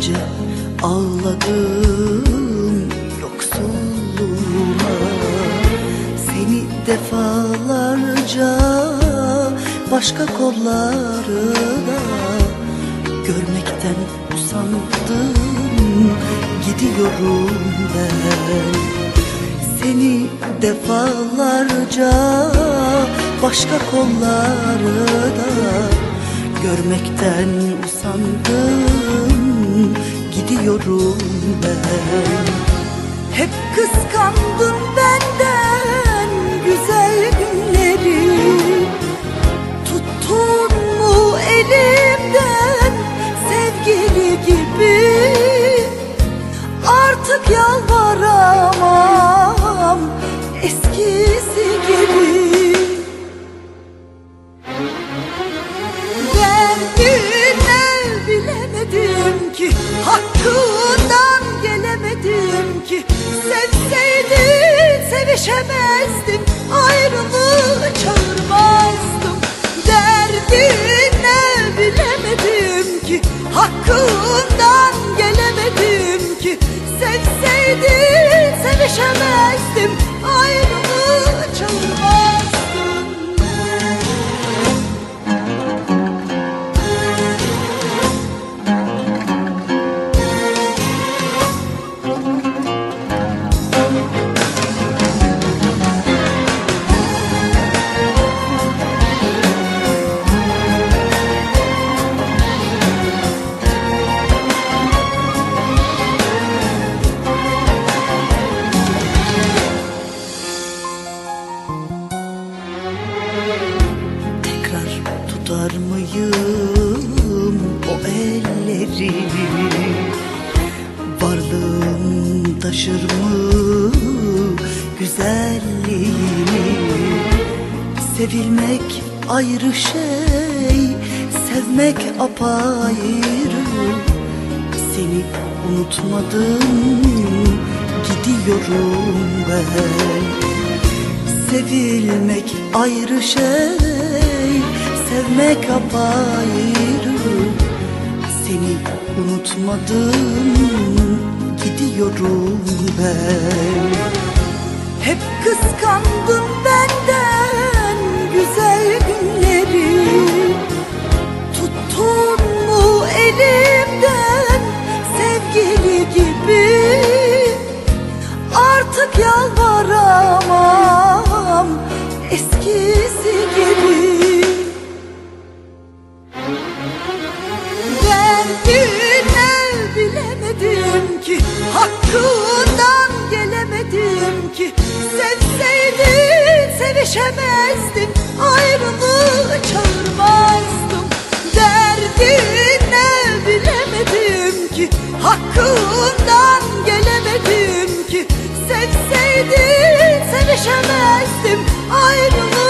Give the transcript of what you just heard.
acı ağladım yoksulluğuma. Seni defalarca başka kollarda Görmekten usandım gidiyorum ben. Seni defalarca başka kollarda Görmekten usandım gidiyorum ben. Hep kıskandın benden Sevseydin sevişemezdim tutar mıyım o elleri? Varlığım taşır mı güzelliğini Sevilmek ayrı şey Sevmek apayrı. Seni unutmadım Gidiyorum ben. Sevilmek ayrı şey Sevmek apayrı Seni unutmadım Gidiyorum ben. Hep kıskandın benden Güzel günleri. Tuttun mu elimden Sevgili gibi? Artık yalvaramam eskisi gibi haddine bilemedim ki Hakkından gelemedim ki. Sevseydin sevişemezdim Ayrılığı çağırmazdım. Derdine bilemedim ki Hakkından gelemedim ki. Sevseydin sevişemezdim Ayrılığı